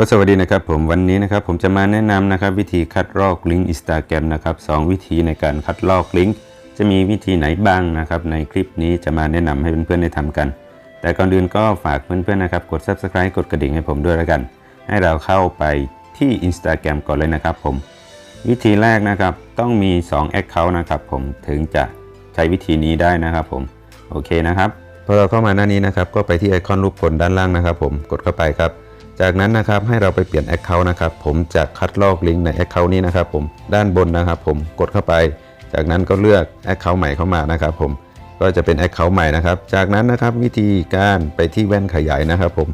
ก็สวัสดีนะครับผมวันนี้นะครับผมจะมาแนะนำนะครับวิธีคัดลอกลิงก์อินสตาแกรมนะครับสองวิธีในการคัดลอกลิงก์จะมีวิธีไหนบ้างนะครับในคลิปนี้จะมาแนะนำให้เพื่อนๆได้ทำกัน แต่ก่อนอื่นก็ฝากเพื่อนๆนะครับกด subscribe กดกระดิ่งให้ผมด้วยแล้วกัน ให้เราเข้าไปที่ Instagram ก่อนเลยนะครับผมวิธีแรกนะครับต้องมี 2 Account นะครับผมถึงจะใช้วิธีนี้ได้นะครับผมโอเคนะครับพอเราเข้ามาหน้านี้นะครับก็ไปที่ไอคอนรูปคนด้านล่างนะครับผมกดเข้าไปครับ จากนั้นนะครับให้เราไปเปลี่ยน Account นะครับผมจะคัดลอกลิงก์ใน Account นี้นะครับผมด้านบนนะครับผมกดเข้าไป จากนั้นก็เลือก Account ใหม่เข้ามานะครับผมก็จะเป็น Account ใหม่นะครับ จากนั้นนะครับวิธีการไปที่แว่นขยายนะครับผม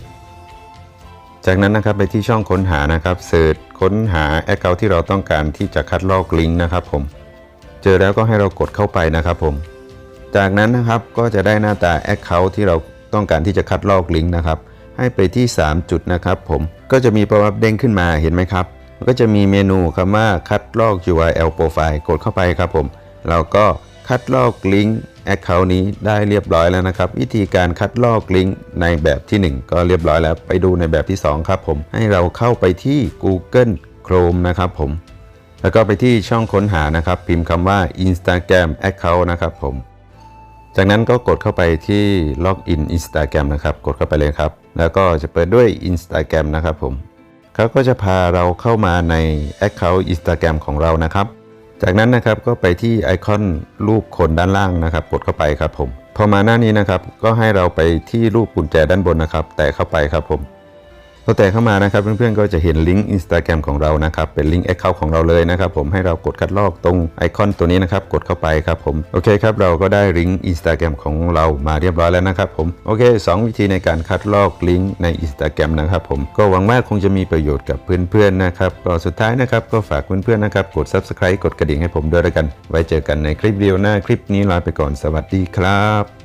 จากนั้นนะครับไปที่ช่องค้นหานะครับเสิร์ชค้นหา Account ที่เราต้องการที่จะคัดลอกลิงก์นะครับผม เจอแล้วก็ให้เรากดเข้าไปนะครับผม จากนั้นนะครับก็จะได้หน้าตา Account ที่เราต้องการที่จะคัดลอกลิงก์นะครับ ให้ไปที่ 3 จุดนะครับผมก็จะมีปรอัพเด้งขึ้นมาเห็นไหมครับก็จะมีเมนูคำว่าคัดลอก URL profile กดเข้าไปครับผมเราก็คัดลอกลิงก์ Account นี้ได้เรียบร้อยแล้วนะครับ วิธีการคัดลอกลิงก์ในแบบที่ 1 ก็เรียบร้อยแล้วไปดูในแบบที่ 2 ครับผมให้เราเข้าไปที่ Google Chrome นะครับผมแล้วก็ไปที่ช่องค้นหานะครับ พิมพ์คำว่า Instagram Account นะครับผม จากนั้นก็กดเข้าไปที่ล็อกอิน Instagram นะครับ กดเข้าไปเลยครับ แล้วก็จะเปิดด้วย Instagram นะครับผมเขาก็จะพาเราเข้ามาใน Account Instagram ของเรานะครับ จากนั้นนะครับก็ไปที่ไอคอนรูปคนด้านล่างนะครับ กดเข้าไปครับผม พอมาหน้านี้นะครับ ก็ให้เราไปที่รูปกุญแจด้านบนนะครับ แตะเข้าไปครับผม พอแตะเข้ามานะครับเพื่อนๆก็จะเห็นลิงก์ Instagram ของเรานะครับเป็นลิงก์ Account ของเราเลยนะครับผมให้เรากดคัดลอกตรงไอคอนตัวนี้นะครับกดเข้าไปครับผมโอเคครับเราก็ได้ลิงก์ Instagram ของเรามาเรียบร้อยแล้วนะครับผมโอเค 2 วิธีในการคัดลอกลิงก์ใน Instagram นะครับผมก็หวังว่าคงจะมีประโยชน์กับเพื่อนๆนะครับก็สุดท้ายนะครับก็ฝากเพื่อนๆนะครับกด Subscribe กดกระดิ่งให้ผมด้วยแล้วกัน ไว้เจอกันในคลิปวิดีโอหน้าคลิปนี้ลาไปก่อนสวัสดีครับ